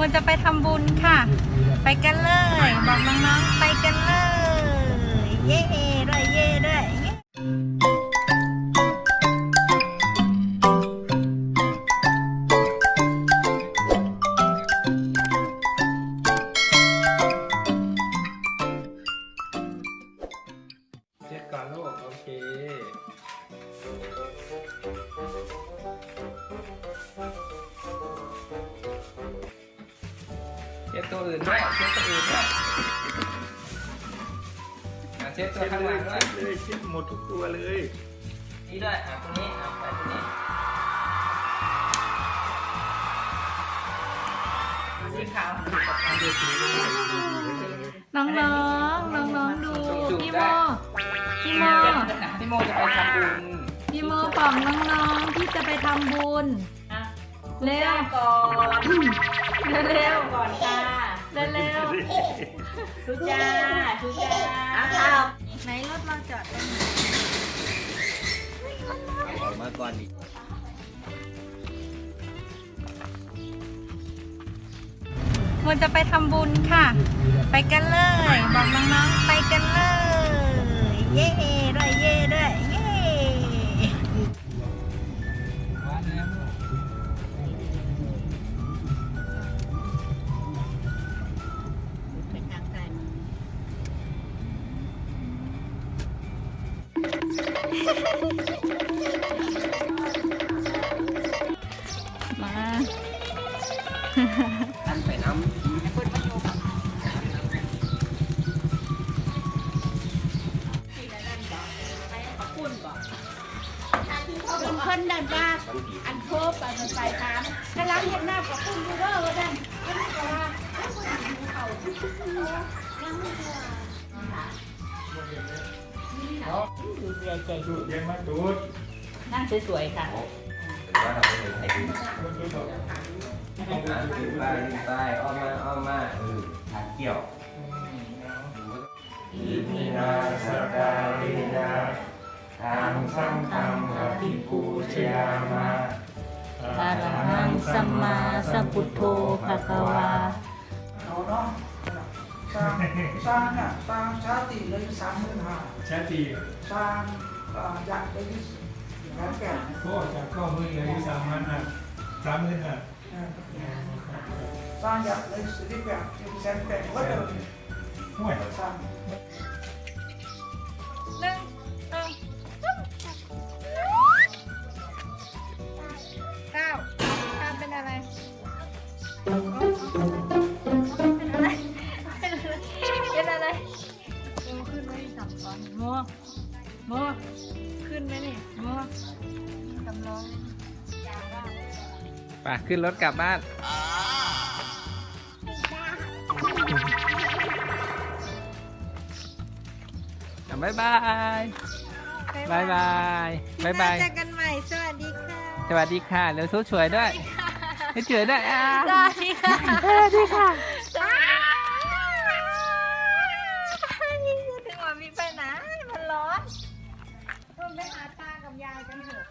มันจะไปทำบุญค่ะ ไปกันเลย บอกน้องๆไปกันเลย เย่ด้วยเย่ด้วยเย่เช็ดก่อนลูกโอเค ช็ดตัวอื่นด้วยเช็ดตัวอื่นด้วยอะเช็ดตัวข้างหลังด้วยเลยเช็ดหมดทุกตัวเลยนี่ด้วยอะตรงนี้เอาไปตรงนี้สีขาวน้องๆน้องๆดูพี่โมพี่โมพี่โมจะไปทำบุญพี่โมบอกน้องๆที่จะไปทำบุญเร็ว ก่อน เร็วก่อนค่ะเร็วเร็วทุจ้าทุจ้าอ้าวไหนรถเราจอดตรงไหนออกมาก่อนดิมันจะไปทำบุญค่ะ ไปกันเลย บอกน้องๆ ไปกันเลย เย่ด้วยเย่ มาท่านไปน้ำเป็นคนนั่นว่าอันโทบอันไปถามกำลังเห็นหน้ากับคุณยูเดอร์ว่านั่นก็ไม่ก็ว่าดู ใจใจดูดยังมาดูดนั่งสวยๆค่ะว่าเราเป็นไอ้ดินอะถือไปไปอ้อมมาอ้อมมาเออทางเกี่ยวอิมินาสกาลินาทางสังฆังอภิปูชยามาอะระหังสัมมาสัมพุทโธภะคะวาเอาเนาะ สร้างสร้างน่ะสร้างชาติเลยสามหมื่นห้าชาติสร้างอ่าอยากได้แปดแปดก็จากข้อมือเลยสามพันห้าสามหมื่นห้าสร้างอยากได้สิบแปดเป็นแสนแปดก็เดิมห่วยสร้าง สามก้อนโมโมขึ้นไหมนี่โมจำลองไปขึ้นรถกลับบ้านอะบ๊ายบาย บายบาย บายบาย เจอกันใหม่ สวัสดีค่ะ สวัสดีค่ะ แล้วสู้สวยด้วยให้สวยด้วยอะสวัสดีค่ะ สวัสดีค่ะ ไปหาตากับยายกันเถอะ